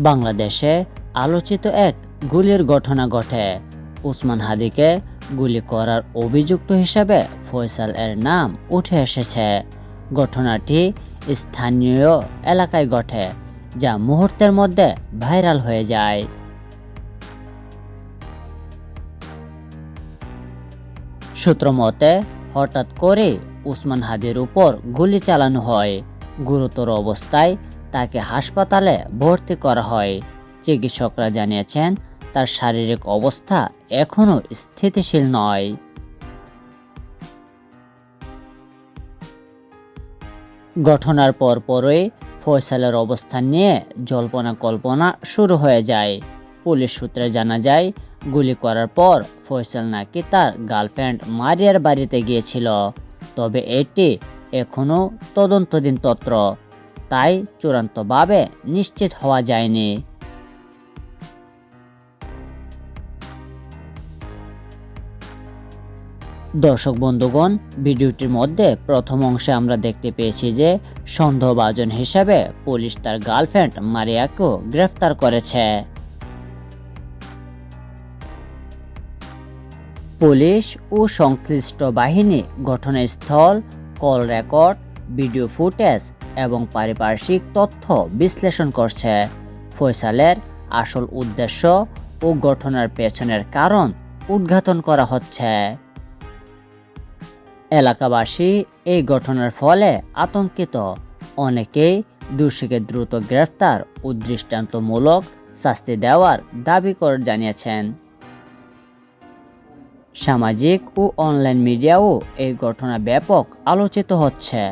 বাংলাদেশে আলোচিত এক গুলির ঘটনা ঘটে। উসমান হাদিকে গুলি করার অভিযুক্ত হিসেবে ফয়সাল এর নাম উঠে এসেছে। ঘটনাটি স্থানীয় এলাকায় ঘটে, যা মুহূর্তের মধ্যে ভাইরাল হয়ে যায়। সূত্র মতে, হঠাৎ করে উসমান হাদির উপর গুলি চালানো হয়। গুরুতর অবস্থায় তাকে হাসপাতালে ভর্তি করা হয়। চিকিৎসকরা জানিয়েছেন, তার শারীরিক অবস্থা এখনও স্থিতিশীল নয়। ঘটনার পরপরই ফয়সালের অবস্থান নিয়ে জল্পনা কল্পনা শুরু হয়ে যায়। পুলিশ সূত্রে জানা যায়, গুলি করার পর ফয়সাল নাকি তার গার্লফ্রেন্ড মারিয়ার বাড়িতে গিয়েছিল। তবে এটি এখনও তদন্তধীন তত্ত্ব তাই চূড়ান্তভাবে নিশ্চিত হওয়া যায়নি। দর্শক বন্ধুগণ, ভিডিওটির মধ্যে প্রথম অংশে আমরা দেখতে পেয়েছি যে সন্দেহভাজন হিসেবে পুলিশ তার গার্লফ্রেন্ড মারিয়াকেও গ্রেফতার করেছে। পুলিশ ও সংশ্লিষ্ট বাহিনী, ঘটনাস্থল, কল রেকর্ড ভিডিও ফুটেজ এবং পারিপার্শ্বিক তথ্য বিশ্লেষণ করছে। ফয়সালের আসল উদ্দেশ্য ও ঘটনার পেছনের কারণ উদ্ঘাটন করা হচ্ছে। এলাকাবাসী এই ঘটনার ফলে আতঙ্কিত। অনেকেই দোষীকে দ্রুত গ্রেফতার ও দৃষ্টান্তমূলক শাস্তি দেওয়ার দাবি করে জানিয়েছেন। সামাজিক ও অনলাইন মিডিয়াও এই ঘটনা ব্যাপক আলোচিত হচ্ছে।